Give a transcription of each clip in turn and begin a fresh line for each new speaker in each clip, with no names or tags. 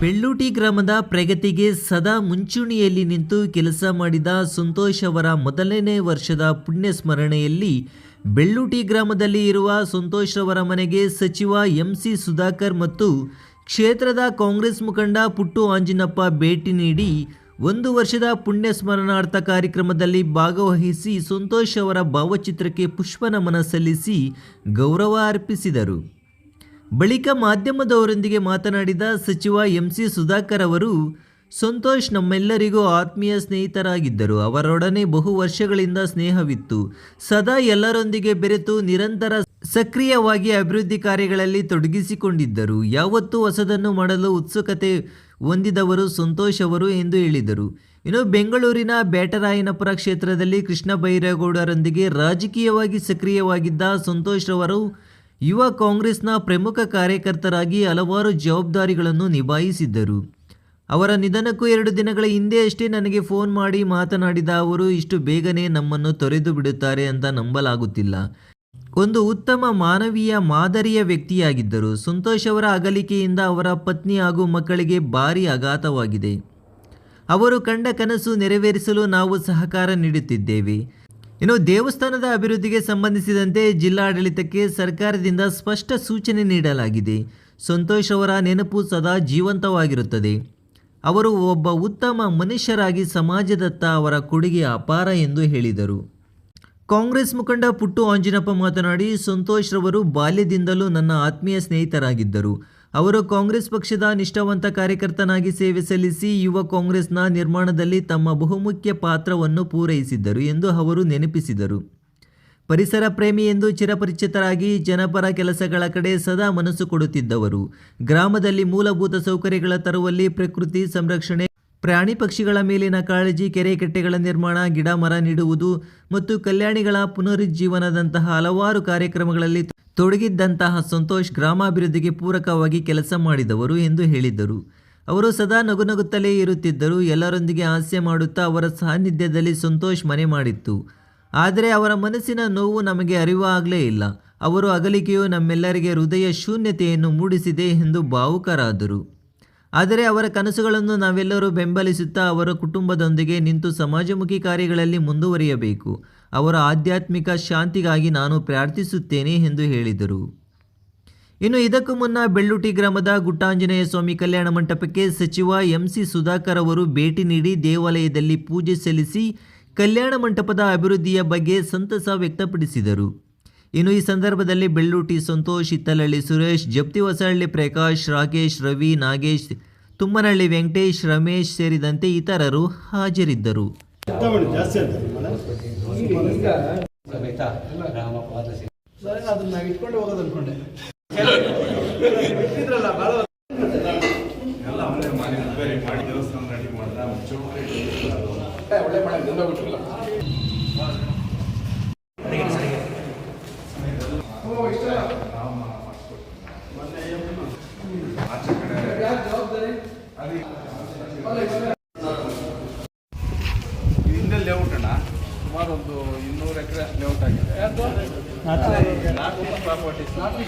ಬೆಳ್ಳೂಟಿ ಗ್ರಾಮದ ಪ್ರಗತಿಗೆ ಸದಾ ಮುಂಚೂಣಿಯಲ್ಲಿ ನಿಂತು ಕೆಲಸ ಮಾಡಿದ ಸಂತೋಷ್ ಅವರ ಮೊದಲನೇ ವರ್ಷದ ಪುಣ್ಯ ಸ್ಮರಣೆಯಲ್ಲಿ ಬೆಳ್ಳೂಟಿ ಗ್ರಾಮದಲ್ಲಿ ಇರುವ ಸಂತೋಷ್ ಅವರ ಮನೆಗೆ ಸಚಿವ ಎಂ ಸಿ ಸುಧಾಕರ್ ಮತ್ತು ಕ್ಷೇತ್ರದ ಕಾಂಗ್ರೆಸ್ ಮುಖಂಡ ಪುಟ್ಟು ಆಂಜಿನಪ್ಪ ಭೇಟಿ ನೀಡಿ ಒಂದು ವರ್ಷದ ಪುಣ್ಯ ಸ್ಮರಣಾರ್ಥ ಕಾರ್ಯಕ್ರಮದಲ್ಲಿ ಭಾಗವಹಿಸಿ ಸಂತೋಷ್ ಅವರ ಭಾವಚಿತ್ರಕ್ಕೆ ಪುಷ್ಪ ನಮನ ಸಲ್ಲಿಸಿ ಗೌರವ ಅರ್ಪಿಸಿದರು. ಬಳಿಕ ಮಾಧ್ಯಮದವರೊಂದಿಗೆ ಮಾತನಾಡಿದ ಸಚಿವ ಎಂಸಿ ಸುಧಾಕರ್ ಅವರು, ಸಂತೋಷ್ ನಮ್ಮೆಲ್ಲರಿಗೂ ಆತ್ಮೀಯ ಸ್ನೇಹಿತರಾಗಿದ್ದರು. ಅವರೊಡನೆ ಬಹು ವರ್ಷಗಳಿಂದ ಸ್ನೇಹವಿತ್ತು. ಸದಾ ಎಲ್ಲರೊಂದಿಗೆ ಬೆರೆತು ನಿರಂತರ ಸಕ್ರಿಯವಾಗಿ ಅಭಿವೃದ್ಧಿ ಕಾರ್ಯಗಳಲ್ಲಿ ತೊಡಗಿಸಿಕೊಂಡಿದ್ದರು. ಯಾವತ್ತೂ ಹೊಸದನ್ನು ಮಾಡಲು ಉತ್ಸುಕತೆ ಹೊಂದಿದವರು ಸಂತೋಷ್ ಅವರು ಎಂದು ಹೇಳಿದರು. ಇನ್ನು ಬೆಂಗಳೂರಿನ ಬೇಟರಾಯನಪುರ ಕ್ಷೇತ್ರದಲ್ಲಿ ಕೃಷ್ಣ ಬೈರೇಗೌಡರೊಂದಿಗೆ ರಾಜಕೀಯವಾಗಿ ಸಕ್ರಿಯವಾಗಿದ್ದ ಸಂತೋಷ್ ರವರು ಯುವ ಕಾಂಗ್ರೆಸ್ನ ಪ್ರಮುಖ ಕಾರ್ಯಕರ್ತರಾಗಿ ಹಲವಾರು ಜವಾಬ್ದಾರಿಗಳನ್ನು ನಿಭಾಯಿಸಿದ್ದರು. ಅವರ ನಿಧನಕ್ಕೂ ಎರಡು ದಿನಗಳ ಹಿಂದೆಯಷ್ಟೇ ನನಗೆ ಫೋನ್ ಮಾಡಿ ಮಾತನಾಡಿದ ಅವರು, ಇಷ್ಟು ಬೇಗನೆ ನಮ್ಮನ್ನು ತೊರೆದು ಬಿಡುತ್ತಾರೆ ಅಂತ ನಂಬಲಾಗುತ್ತಿಲ್ಲ. ಒಂದು ಉತ್ತಮ ಮಾನವೀಯ ಮಾದರಿಯ ವ್ಯಕ್ತಿಯಾಗಿದ್ದರು. ಸಂತೋಷ್ ಅವರ ಅಗಲಿಕೆಯಿಂದ ಅವರ ಪತ್ನಿ ಹಾಗೂ ಮಕ್ಕಳಿಗೆ ಭಾರಿ ಆಘಾತವಾಗಿದೆ. ಅವರು ಕಂಡ ಕನಸು ನೆರವೇರಿಸಲು ನಾವು ಸಹಕಾರ ನೀಡುತ್ತಿದ್ದೇವೆ. ಇನ್ನು ದೇವಸ್ಥಾನದ ಅಭಿವೃದ್ಧಿಗೆ ಸಂಬಂಧಿಸಿದಂತೆ ಜಿಲ್ಲಾಡಳಿತಕ್ಕೆ ಸರ್ಕಾರದಿಂದ ಸ್ಪಷ್ಟ ಸೂಚನೆ ನೀಡಲಾಗಿದೆ. ಸಂತೋಷ್ ಅವರ ನೆನಪು ಸದಾ ಜೀವಂತವಾಗಿರುತ್ತದೆ. ಅವರು ಒಬ್ಬ ಉತ್ತಮ ಮನುಷ್ಯರಾಗಿ ಸಮಾಜದತ್ತ ಅವರ ಕೊಡುಗೆ ಅಪಾರ ಎಂದು ಹೇಳಿದರು. ಕಾಂಗ್ರೆಸ್ ಮುಖಂಡ ಪುಟ್ಟು ಆಂಜಿನಪ್ಪ ಮಾತನಾಡಿ, ಸಂತೋಷ್ ರವರು ಬಾಲ್ಯದಿಂದಲೂ ನನ್ನ ಆತ್ಮೀಯ ಸ್ನೇಹಿತರಾಗಿದ್ದರು. ಅವರು ಕಾಂಗ್ರೆಸ್ ಪಕ್ಷದ ನಿಷ್ಠಾವಂತ ಕಾರ್ಯಕರ್ತನಾಗಿ ಸೇವೆ ಸಲ್ಲಿಸಿ ಯುವ ಕಾಂಗ್ರೆಸ್ನ ನಿರ್ಮಾಣದಲ್ಲಿ ತಮ್ಮ ಬಹುಮುಖ್ಯ ಪಾತ್ರವನ್ನು ಪೂರೈಸಿದ್ದರು ಎಂದು ಅವರು ನೆನಪಿಸಿದರು. ಪರಿಸರ ಪ್ರೇಮಿ ಎಂದು ಚಿರಪರಿಚಿತರಾಗಿ ಜನಪರ ಕೆಲಸಗಳ ಕಡೆ ಸದಾ ಮನಸ್ಸು ಕೊಡುತ್ತಿದ್ದವರು. ಗ್ರಾಮದಲ್ಲಿ ಮೂಲಭೂತ ಸೌಕರ್ಯಗಳ ತರುವಲ್ಲಿ ಪ್ರಕೃತಿ ಸಂರಕ್ಷಣೆ ಪ್ರಾಣಿ ಪಕ್ಷಿಗಳ ಮೇಲಿನ ಕಾಳಜಿ, ಕೆರೆ ಕಟ್ಟೆಗಳ ನಿರ್ಮಾಣ, ಗಿಡ ಮರ ನೀಡುವುದು ಮತ್ತು ಕಲ್ಯಾಣಿಗಳ ಪುನರುಜ್ಜೀವನದಂತಹ ಹಲವಾರು ಕಾರ್ಯಕ್ರಮಗಳಲ್ಲಿ ತೊಡಗಿದ್ದಂತಹ ಸಂತೋಷ್ ಗ್ರಾಮಾಭಿವೃದ್ಧಿಗೆ ಪೂರಕವಾಗಿ ಕೆಲಸ ಮಾಡಿದವರು ಎಂದು ಹೇಳಿದರು. ಅವರು ಸದಾ ನಗುನಗುತ್ತಲೇ ಇರುತ್ತಿದ್ದರು. ಎಲ್ಲರೊಂದಿಗೆ ಹಾಸ್ಯ ಮಾಡುತ್ತಾ ಅವರ ಸಾನ್ನಿಧ್ಯದಲ್ಲಿ ಸಂತೋಷ್ ಮನೆ ಮಾಡಿತ್ತು. ಆದರೆ ಅವರ ಮನಸ್ಸಿನ ನೋವು ನಮಗೆ ಅರಿವಾಗಲೇ ಇಲ್ಲ. ಅವರು ಅಗಲಿಕೆಯು ನಮ್ಮೆಲ್ಲರಿಗೆ ಹೃದಯ ಶೂನ್ಯತೆಯನ್ನು ಮೂಡಿಸಿದೆ ಎಂದು ಭಾವುಕರಾದರು. ಆದರೆ ಅವರ ಕನಸುಗಳನ್ನು ನಾವೆಲ್ಲರೂ ಬೆಂಬಲಿಸುತ್ತಾ ಅವರ ಕುಟುಂಬದೊಂದಿಗೆ ನಿಂತು ಸಮಾಜಮುಖಿ ಕಾರ್ಯಗಳಲ್ಲಿ ಮುಂದುವರಿಯಬೇಕು. ಅವರ ಆಧ್ಯಾತ್ಮಿಕ ಶಾಂತಿಗಾಗಿ ನಾನು ಪ್ರಾರ್ಥಿಸುತ್ತೇನೆ ಎಂದು ಹೇಳಿದರು. ಇನ್ನು ಇದಕ್ಕೂ ಮುನ್ನ ಬೆಳ್ಳುಟಿ ಗ್ರಾಮದ ಗುಟ್ಟಾಂಜನೇಯ ಸ್ವಾಮಿ ಕಲ್ಯಾಣ ಮಂಟಪಕ್ಕೆ ಸಚಿವ ಎಂಸಿ ಸುಧಾಕರ್ ಅವರು ಭೇಟಿ ನೀಡಿ ದೇವಾಲಯದಲ್ಲಿ ಪೂಜೆ ಸಲ್ಲಿಸಿ ಕಲ್ಯಾಣ ಮಂಟಪದ ಅಭಿವೃದ್ಧಿಯ ಬಗ್ಗೆ ಸಂತಸ ವ್ಯಕ್ತಪಡಿಸಿದರು. ಇನ್ನು ಈ ಸಂದರ್ಭದಲ್ಲಿ ಬೆಳ್ಳೂಟಿ ಸಂತೋಷ್ ಹಿತ್ತಲಹಳ್ಳಿ ಸುರೇಶ್ ಜಪ್ತಿ ಹೊಸಹಳ್ಳಿ ಪ್ರಕಾಶ್ ರಾಕೇಶ್ ರವಿ ನಾಗೇಶ್ ತುಮ್ಮನಹಳ್ಳಿ ವೆಂಕಟೇಶ್ ರಮೇಶ್ ಸೇರಿದಂತೆ ಇತರರು ಹಾಜರಿದ್ದರು.
ತಗೊಳ್ಳಿ ಜಾಸ್ತಿ ಅಂತ
ಸಮೇತ ರಾಮಪಾದ ಸೇವೆ
ಸರಿ ಅದನ್ನ ನಾವು ಇಟ್ಕೊಂಡು ಹೋಗೋದು ಅನ್ಕೊಂಡೆ ಇಟ್ಟಿದ್ರಲ್ಲ ಭಾಳ
ಎಲ್ಲ ಅವನೇ ಮಾಡಿ ರಿಪೇರಿ ಮಾಡಿ ದೇವಸ್ಥಾನ ರೆಡಿ ಮಾಡ್ದ ಚೌಟ್ರಿ
ಒಳ್ಳೆ ಮಾಡಿ ನಿಂದೋಗ್ಬಿಟ್ರಲ್ಲ
ಆಚೆ ಕಡೆ
ಜವಾಬ್ದಾರಿ
ಹಿಂದೆ ಲೇಔಟ್ ಅಣ್ಣ ಸುಮಾರು ಒಂದು ಇನ್ನೂರು ಎಕರೆ ಲೇಔಟ್ ಆಗಿದೆ ನಾಲ್ಕು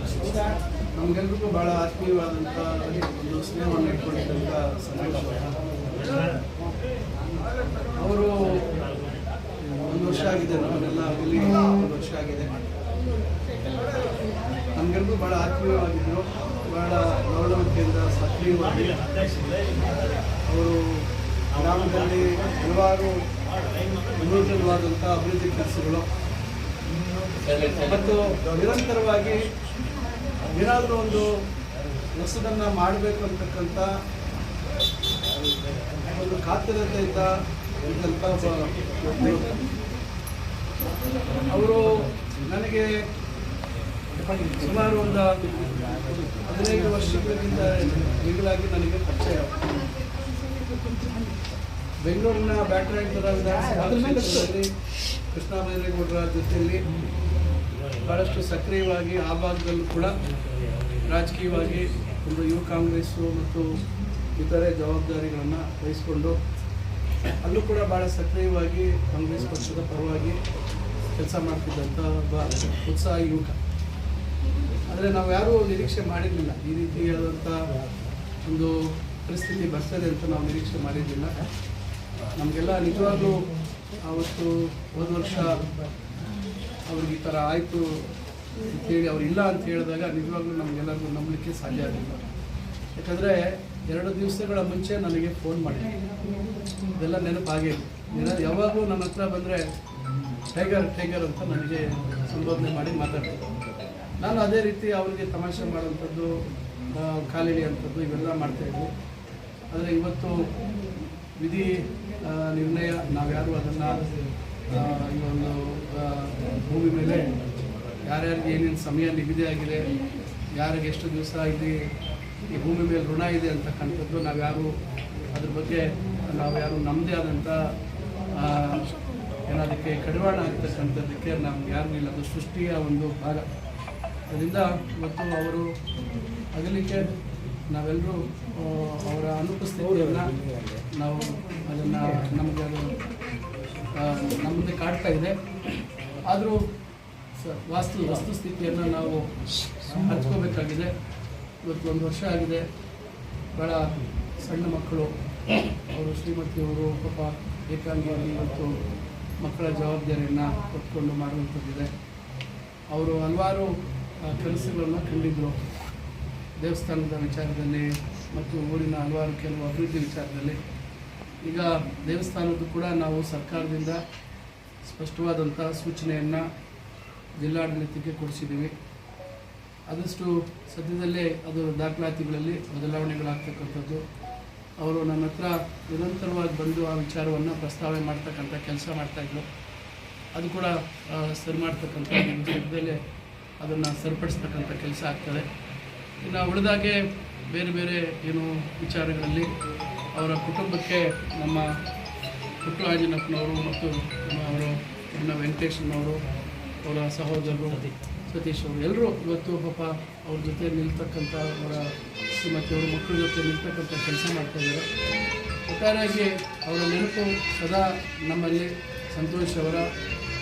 ನಮಗೆಲ್ರಿಗೂ ಭಾಳ ಆತ್ಮೀಯವಾದಂಥ ಒಂದು ಸ್ನೇಹವನ್ನು ಇಟ್ಕೊಂಡಿದ್ದಂಥ ಸಂತೋಷ. ಅವರು ಒಂದು ವರ್ಷ ಆಗಿದೆ ನಮ್ಮನ್ನೆಲ್ಲ ಆಗಲಿ, ಒಂದು ವರ್ಷ ಆಗಿದೆ. ನಮಗೆಲ್ರಿಗೂ ಭಾಳ ಆತ್ಮೀಯವಾಗಿದ್ದರು ಭಾಳ ಗೌರವತೆಯಿಂದ ಸಕ್ರಿಯವಾಗಿ. ಅವರು ಗ್ರಾಮದಲ್ಲಿ ಹಲವಾರು ನೂತನವಾದಂಥ ಅಭಿವೃದ್ಧಿ ಕೆಲಸಗಳು. ಮತ್ತು ನಿರಂತರವಾಗಿ ಏನಾದರೂ ಒಂದು ಹೊಸದನ್ನು ಮಾಡಬೇಕು ಅಂತಕ್ಕಂಥ ಒಂದು ಖಾತರತೆ ಇದ್ದಂಥ. ಅವರು ನನಗೆ ಸುಮಾರು ಒಂದು ಹದಿನೈದು ವರ್ಷಗಳಿಂದ ಈಗಲಾಗಿ ನನಗೆ ಪರಿಚಯ ಬೆಂಗಳೂರಿನ ಬ್ಯಾಟ್ರಿ ವಿಧಾನಸಭಾ ಕೃಷ್ಣ ಬೈರೇಗೌಡರ ಜೊತೆಯಲ್ಲಿ ಭಾಳಷ್ಟು ಸಕ್ರಿಯವಾಗಿ ಆ ಭಾಗದಲ್ಲೂ ಕೂಡ ರಾಜಕೀಯವಾಗಿ ಒಂದು ಯುವ ಕಾಂಗ್ರೆಸ್ಸು ಮತ್ತು ಇತರೆ ಜವಾಬ್ದಾರಿಗಳನ್ನು ವಹಿಸಿಕೊಂಡು ಅಲ್ಲೂ ಕೂಡ ಭಾಳ ಸಕ್ರಿಯವಾಗಿ ಕಾಂಗ್ರೆಸ್ ಪಕ್ಷದ ಪರವಾಗಿ ಕೆಲಸ ಮಾಡ್ತಿದ್ದಂಥ ಒಬ್ಬ ಉತ್ಸಾಹಿ ಯುವಕ. ಆದರೆ ನಾವು ಯಾರೂ ನಿರೀಕ್ಷೆ ಮಾಡಿರಲಿಲ್ಲ. ಈ ರೀತಿಯಾದಂಥ ಒಂದು ಪರಿಸ್ಥಿತಿ ಬರ್ತದೆ ಅಂತ ನಾವು ನಿರೀಕ್ಷೆ ಮಾಡಿರಲಿಲ್ಲ. ನಮಗೆಲ್ಲ ನಿಜವಾಗ್ಲೂ ಆವತ್ತು ಹೋದ ವರ್ಷ ಅವ್ರಿಗೆ ಈ ಥರ ಆಯಿತು ಅಂತೇಳಿ ಅವ್ರು ಇಲ್ಲ ಅಂತ ಹೇಳಿದಾಗ ನಿಜವಾಗ್ಲೂ ನಮಗೆಲ್ಲರಿಗೂ ನಂಬಲಿಕ್ಕೆ ಸಾಧ್ಯ ಆಗಲಿಲ್ಲ. ಯಾಕಂದರೆ ಎರಡು ದಿವಸಗಳ ಮುಂಚೆ ನನಗೆ ಫೋನ್ ಮಾಡಿ ಇದೆಲ್ಲ ನೆನಪಾಗೇ ನೆನ ಯಾವಾಗಲೂ ನನ್ನ ಹತ್ರ ಬಂದರೆ, ಟೈಗರ್ ಟೈಗರ್ ಅಂತ ನನಗೆ ಸಂಬೋಧನೆ ಮಾಡಿ ಮಾತಾಡ್ತೀನಿ ನಾನು ಅದೇ ರೀತಿ ಅವರಿಗೆ ತಮಾಷೆ ಮಾಡುವಂಥದ್ದು ಕಾಲಿಡಿಯಂಥದ್ದು ಇವೆಲ್ಲ ಮಾಡ್ತಾಯಿದ್ವಿ ಆದರೆ ಇವತ್ತು ವಿಧಿ ನಿರ್ಣಯ, ನಾವ್ಯಾರು ಅದನ್ನು ಈ ಒಂದು ಭೂಮಿ ಮೇಲೆ ಯಾರ್ಯಾರಿಗೆ ಏನೇನು ಸಮಯ ನಿಗದಿ ಆಗಿದೆ, ಯಾರಿಗೆ ಎಷ್ಟು ದಿವಸ ಇಲ್ಲಿ ಈ ಭೂಮಿ ಮೇಲೆ ಋಣ ಇದೆ ಅಂತಕ್ಕಂಥದ್ದು ನಾವ್ಯಾರು ಅದ್ರ ಬಗ್ಗೆ ನಾವು ಯಾರು ನಮ್ಮದೇ ಆದಂಥ ಏನದಕ್ಕೆ ಕಡಿವಾಣ ಆಗ್ತಕ್ಕಂಥದ್ದಕ್ಕೆ ನಮ್ಗೆ ಯಾರಿಗೂ ಇಲ್ಲ. ಅದು ಸೃಷ್ಟಿಯ ಒಂದು ಭಾಗ. ಅದರಿಂದ ಇವತ್ತು ಅವರು ಅಗಲಿಕ್ಕೆ ನಾವೆಲ್ಲರೂ ಅವರ ಅನುಪಸ್ಥಿತಿಯನ್ನು ನಾವು ಅದನ್ನು ನಮಗೆ ಅದು ನಮ್ಮ ಮುಂದೆ ಕಾಡ್ತಾ ಇದೆ. ಆದರೂ ವಾಸ್ತು ವಸ್ತುಸ್ಥಿತಿಯನ್ನು ನಾವು ಹಂಚ್ಕೋಬೇಕಾಗಿದೆ. ಇವತ್ತು ಒಂದು ವರ್ಷ ಆಗಿದೆ. ಭಾಳ ಸಣ್ಣ ಮಕ್ಕಳು. ಅವರು ಶ್ರೀಮತಿಯವರು ಪಾಪ ಏಕಾಂಗಿಯಲ್ಲಿ ಇವತ್ತು ಮಕ್ಕಳ ಜವಾಬ್ದಾರಿಯನ್ನು ಹೊತ್ಕೊಂಡು ಮಾಡುವಂಥದ್ದಿದೆ. ಅವರು ಹಲವಾರು ಕೆಲಸಗಳನ್ನು ಕಂಡಿದ್ದರು ದೇವಸ್ಥಾನದ ವಿಚಾರದಲ್ಲಿ ಮತ್ತು ಊರಿನ ಹಲವಾರು ಕೆಲವು ಅಭಿವೃದ್ಧಿ ವಿಚಾರದಲ್ಲಿ. ಈಗ ದೇವಸ್ಥಾನದ್ದು ಕೂಡ ನಾವು ಸರ್ಕಾರದಿಂದ ಸ್ಪಷ್ಟವಾದಂಥ ಸೂಚನೆಯನ್ನು ಜಿಲ್ಲಾಡಳಿತಕ್ಕೆ ಕೊಡಿಸಿದ್ದೀವಿ. ಆದಷ್ಟು ಸದ್ಯದಲ್ಲೇ ಅದು ದಾಖಲಾತಿಗಳಲ್ಲಿ ಬದಲಾವಣೆಗಳಾಗ್ತಕ್ಕಂಥದ್ದು. ಅವರು ನನ್ನ ಹತ್ರ ನಿರಂತರವಾಗಿ ಬಂದು ಆ ವಿಚಾರವನ್ನು ಪ್ರಸ್ತಾವನೆ ಮಾಡ್ತಕ್ಕಂಥ ಕೆಲಸ ಮಾಡ್ತಾಯಿದ್ರು. ಅದು ಕೂಡ ಸರಿ ಮಾಡ್ತಕ್ಕಂಥ ಸದ್ಯದಲ್ಲೇ ಅದನ್ನು ಸರಿಪಡಿಸ್ತಕ್ಕಂಥ ಕೆಲಸ ಆಗ್ತದೆ. ಇನ್ನು ಉಳಿದಾಗೆ ಬೇರೆ ಬೇರೆ ಏನು ವಿಚಾರಗಳಲ್ಲಿ ಅವರ ಕುಟುಂಬಕ್ಕೆ ನಮ್ಮ ಪುಟ್ಟು ಆಂಜನಪ್ಪನವರು ಮತ್ತು ನಮ್ಮ ಅವರು ಅಣ್ಣ ವೆಂಕಟೇಶನವರು, ಅವರ ಸಹೋದರರು ಸತೀಶ್ ಅವರು ಎಲ್ಲರೂ ಇವತ್ತು ಪಾಪ ಅವ್ರ ಜೊತೆ ನಿಲ್ತಕ್ಕಂಥ ಅವರ ಶ್ರೀಮತಿಯವರು ಮಕ್ಕಳ ಜೊತೆ ನಿಲ್ತಕ್ಕಂಥ ಕೆಲಸ ಮಾಡ್ತಾಯಿದ್ದಾರೆ ಒಟ್ಟಾರೆಯಾಗಿ ಅವರ ನೆನಪು ಸದಾ ನಮ್ಮಲ್ಲಿ ಸಂತೋಷ್ ಅವರ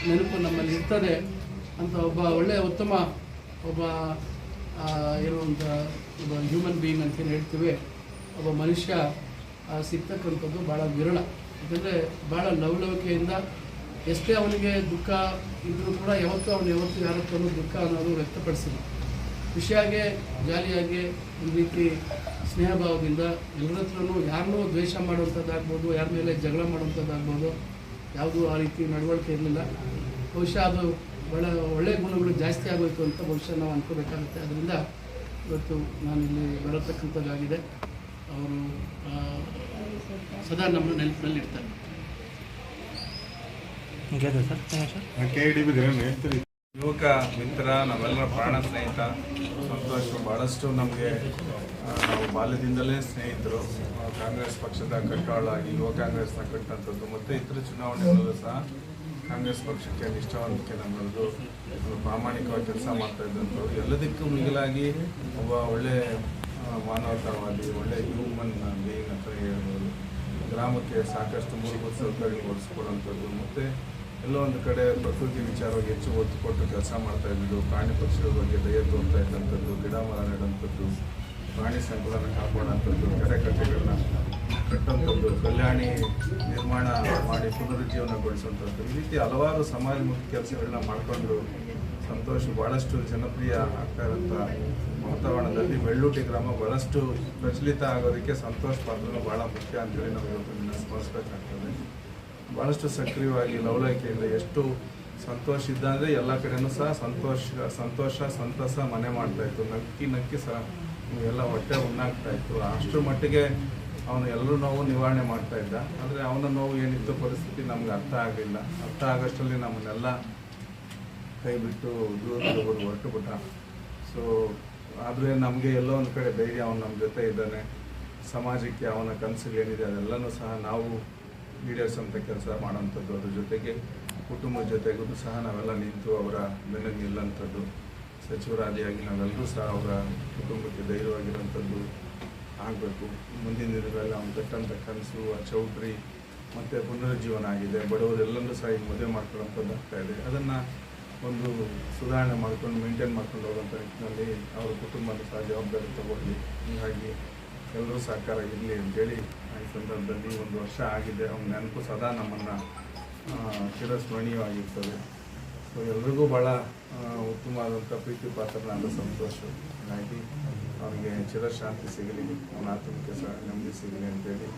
ನೆನಪು ನಮ್ಮಲ್ಲಿ ಇರ್ತದೆ ಅಂತ ಒಬ್ಬ ಒಳ್ಳೆಯ ಉತ್ತಮ ಒಬ್ಬ ಇರುವಂಥ ಒಬ್ಬ ಹ್ಯೂಮನ್ ಬೀಯಿಂಗ್ ಅಂತ ಏನು ಹೇಳ್ತೀವಿ. ಒಬ್ಬ ಮನುಷ್ಯ ಸಿಗ್ತಕ್ಕಂಥದ್ದು ಭಾಳ ವಿರಳ. ಯಾಕಂದರೆ ಭಾಳ ಲವಲವಿಕೆಯಿಂದ ಎಷ್ಟೇ ಅವನಿಗೆ ದುಃಖ ಇದ್ದರೂ ಕೂಡ ಯಾವತ್ತೂ ಅವನು ಯಾವತ್ತೂ ಯಾರತ್ತೂ ದುಃಖ ಅನ್ನೋದು ವ್ಯಕ್ತಪಡಿಸಿಲ್ಲ. ಖುಷಿಯಾಗೆ, ಜಾಲಿಯಾಗಿ, ಒಂದು ರೀತಿ ಸ್ನೇಹ ಭಾವದಿಂದ ಹತ್ರನೂ ಯಾರನ್ನೂ ದ್ವೇಷ ಮಾಡುವಂಥದ್ದಾಗ್ಬೋದು, ಯಾರ ಮೇಲೆ ಜಗಳ ಮಾಡುವಂಥದ್ದಾಗ್ಬೋದು, ಯಾವುದೂ ಆ ರೀತಿ ನಡವಳಿಕೆ ಇರಲಿಲ್ಲ. ಬಹುಶಃ ಅದು ಭಾಳ ಒಳ್ಳೆಯ ಗುಣಗಳು ಜಾಸ್ತಿ ಆಗೋಯಿತು ಅಂತ ಬಹುಶಃ ನಾವು ಅನ್ಕೋಬೇಕಾಗುತ್ತೆ. ಅದರಿಂದ ಇವತ್ತು ನಾನಿಲ್ಲಿ ಬರತಕ್ಕಂಥದ್ದಾಗಿದೆ. ಅವರು ಸದಾ ನಮ್ಮ ನೆನಪಿನಲ್ಲಿ ಇರ್ತಾರೆ
ಕೆ ಡಿ ಬಿ ಹೇಳ್ತೀರಿ.
ಯುವಕ ಮಿತ್ರ ನಾವೆಲ್ಲರ ಪ್ರಾಣ ಸ್ನೇಹಿತ ಸಂತೋಷ ಭಾಳಷ್ಟು ನಮಗೆ ನಾವು ಬಾಲ್ಯದಿಂದಲೇ ಸ್ನೇಹಿತರು. ಕಾಂಗ್ರೆಸ್ ಪಕ್ಷದ ಕಟ್ಟಾಳಾಗಿ ಯುವ ಕಾಂಗ್ರೆಸ್ನ ಕಟ್ಟಂಥದ್ದು ಮತ್ತು ಇತರ ಚುನಾವಣೆಗಳಲ್ಲೂ ಸಹ ಕಾಂಗ್ರೆಸ್ ಪಕ್ಷಕ್ಕೆ ನಿಷ್ಠಾವಂತಿಕೆ ನಮ್ಮದು. ಪ್ರಾಮಾಣಿಕವಾಗಿ ಕೆಲಸ ಮಾಡ್ತಾ ಇದ್ದಂಥವ್ರು. ಎಲ್ಲದಕ್ಕೂ ಮಿಗಿಲಾಗಿ ಒಬ್ಬ ಒಳ್ಳೆ ಆ, ಮಾನವತಾವಾದಿ, ಒಳ್ಳೆ ಹ್ಯೂಮನ್ ಬೀಯಿಂಗ್ ಅಂತ ಹೇಳ್ಬೋದು. ಗ್ರಾಮಕ್ಕೆ ಸಾಕಷ್ಟು ಮೂಲಭೂತ ಸೌಕರ್ಯ ಒದಗಿಸ್ಕೊಡುವಂಥದ್ದು ಮತ್ತು ಎಲ್ಲೋ ಒಂದು ಕಡೆ ಪ್ರಕೃತಿ ವಿಚಾರವಾಗಿ ಹೆಚ್ಚು ಒತ್ತು ಕೊಟ್ಟು ಕೆಲಸ ಮಾಡ್ತಾ ಇದ್ದು ಪ್ರಾಣಿ ಪಕ್ಷಿಗಳ ಬಗ್ಗೆ ದಯ ತೋರ್ತಾ ಇದ್ದಂಥದ್ದು, ಗಿಡ ಮರ ನೆಡುವಂಥದ್ದು, ಪ್ರಾಣಿ ಸಂಕುಲನ ಕಾಪಾಡುವಂಥದ್ದು ಕೆರೆ ಕಟ್ಟೆಗಳನ್ನ ಕಟ್ಟುವಂಥದ್ದು, ಕಲ್ಯಾಣಿ ನಿರ್ಮಾಣ ಮಾಡಿ ಪುನರುಜ್ಜೀವನಗೊಳಿಸುವಂಥದ್ದು. ಈ ರೀತಿ ಹಲವಾರು ಸಮಾಜಮುಖಿ ಕೆಲಸಗಳನ್ನ ಮಾಡಿಕೊಂಡು ಸಂತೋಷ್ ಭಾಳಷ್ಟು ಜನಪ್ರಿಯ ಆಗ್ತಾ ಇರೋಂಥ ವಾತಾವರಣದಲ್ಲಿ ಬೆಳ್ಳೂಟಿ ಗ್ರಾಮ ಭಾಳಷ್ಟು ಪ್ರಚಲಿತ ಆಗೋದಕ್ಕೆ ಸಂತೋಷ ಪಾತ್ರನೂ ಭಾಳ ಮುಖ್ಯ ಅಂತೇಳಿ ನಾವು ಇವತ್ತು ಸ್ಮರಿಸ್ಬೇಕಾಗ್ತದೆ ಭಾಳಷ್ಟು ಸಕ್ರಿಯವಾಗಿ ಲವಲಕೆಯಿಂದ ಎಷ್ಟು ಸಂತೋಷ ಇದ್ದ ಅಂದರೆ ಎಲ್ಲ ಕಡೆನೂ ಸಹ ಸಂತೋಷ ಸಂತೋಷ, ಸಂತಸ ಮನೆ ಮಾಡ್ತಾ ಇತ್ತು ನಕ್ಕಿ ನಕ್ಕಿ ಸಹ ಎಲ್ಲ ಹೊಟ್ಟೆ ಉಣ್ಣಾಗ್ತಾ ಇತ್ತು ಅಷ್ಟರ ಮಟ್ಟಿಗೆ ಅವನು ಎಲ್ಲರೂ ನೋವು ನಿವಾರಣೆ ಮಾಡ್ತಾ ಇದ್ದ ಆದರೆ ಅವನ ನೋವು ಏನಿತ್ತು, ಪರಿಸ್ಥಿತಿ ನಮ್ಗೆ ಅರ್ಥ ಆಗಲಿಲ್ಲ ಅರ್ಥ ಆಗೋಷ್ಟರಲ್ಲಿ ನಮ್ಮನ್ನೆಲ್ಲ ಕೈ ಬಿಟ್ಟು ದೂರದಲ್ಲಿ ಹೋಗಿ ಹೊರಟು ಬಿಟ್ಟ ಸೊ ಆದರೆ ನಮಗೆ ಎಲ್ಲೋ ಒಂದು ಕಡೆ ಧೈರ್ಯ, ಅವನು ನಮ್ಮ ಜೊತೆ ಇದ್ದಾನೆ. ಸಮಾಜಕ್ಕೆ ಅವನ ಕನಸುಗಳೇನಿದೆ ಅದೆಲ್ಲನೂ ಸಹ ನಾವು ಈಡೇರಿಸುವಂಥ ಕೆಲಸ ಮಾಡೋವಂಥದ್ದು ಅದ್ರ ಜೊತೆಗೆ ಕುಟುಂಬದ ಜೊತೆಗೂ ಸಹ ನಾವೆಲ್ಲ ನಿಂತು ಅವರ ಬೆನ್ನು ನಿಲ್ಲಂಥದ್ದು. ಸಚಿವರಾದಿಯಾಗಿ ನಾವೆಲ್ಲರೂ ಸಹ ಅವರ ಕುಟುಂಬಕ್ಕೆ ಧೈರ್ಯವಾಗಿರೋಂಥದ್ದು ಆಗಬೇಕು. ಮುಂದಿನ ದಿನಗಳಲ್ಲಿ ಅವ್ನು ಕಟ್ಟಂಥ ಕನಸು, ಆ ಚೌಟ್ರಿ ಮತ್ತು ಪುನರುಜ್ಜೀವನ ಆಗಿದೆ. ಬಡವರೆಲ್ಲರೂ ಸಹ ಈಗ ಮದುವೆ ಮಾಡ್ಕೊಳ್ಳೋಂಥದ್ದು ಆಗ್ತಾಯಿದೆ ಅದನ್ನು ಒಂದು ಸುಧಾರಣೆ ಮಾಡ್ಕೊಂಡು ಮೇಂಟೈನ್ ಮಾಡ್ಕೊಂಡು ಹೋಗೋಂಥ ನಿಟ್ಟಿನಲ್ಲಿ ಅವರ ಕುಟುಂಬದ ಸಹ ಜವಾಬ್ದಾರಿ ತಗೊಳ್ಳಿ ಹೀಗಾಗಿ ಎಲ್ಲರೂ ಸಹಕಾರ ಇರಲಿ ಅಂತೇಳಿ ಈ ಸಂದರ್ಭದಲ್ಲಿ ಒಂದು ವರ್ಷ ಆಗಿದೆ. ಅವ್ನ ನೆನಪು ಸದಾ ನಮ್ಮನ್ನು ಚಿರಸ್ಮರಣೀಯವಾಗಿರ್ತದೆ. ಸೊ ಎಲ್ರಿಗೂ ಭಾಳ ಉತ್ತಮವಾದಂಥ ಪ್ರೀತಿ ಪಾತ್ರನಾದ ಸಂತೋಷ. ಹಾಗಾಗಿ ಅವನಿಗೆ ಚಿರಶಾಂತಿ ಸಿಗಲಿ, ಅವನ ಆತ್ಮಕ್ಕೆ ಸಹ ನೆಮ್ಮದಿ ಸಿಗಲಿ ಅಂತೇಳಿ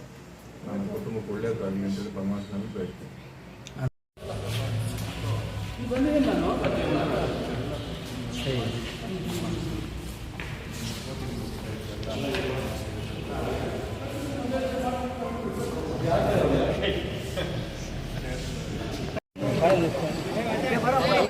ನನ್ನ ಕುಟುಂಬಕ್ಕೆ ಒಳ್ಳೆಯದಾಗಲಿ ಅಂತೇಳಿ ಪರಮಾತ್ಮನಲ್ಲಿ ಬೇಡ್ತೀನಿ. Thank you.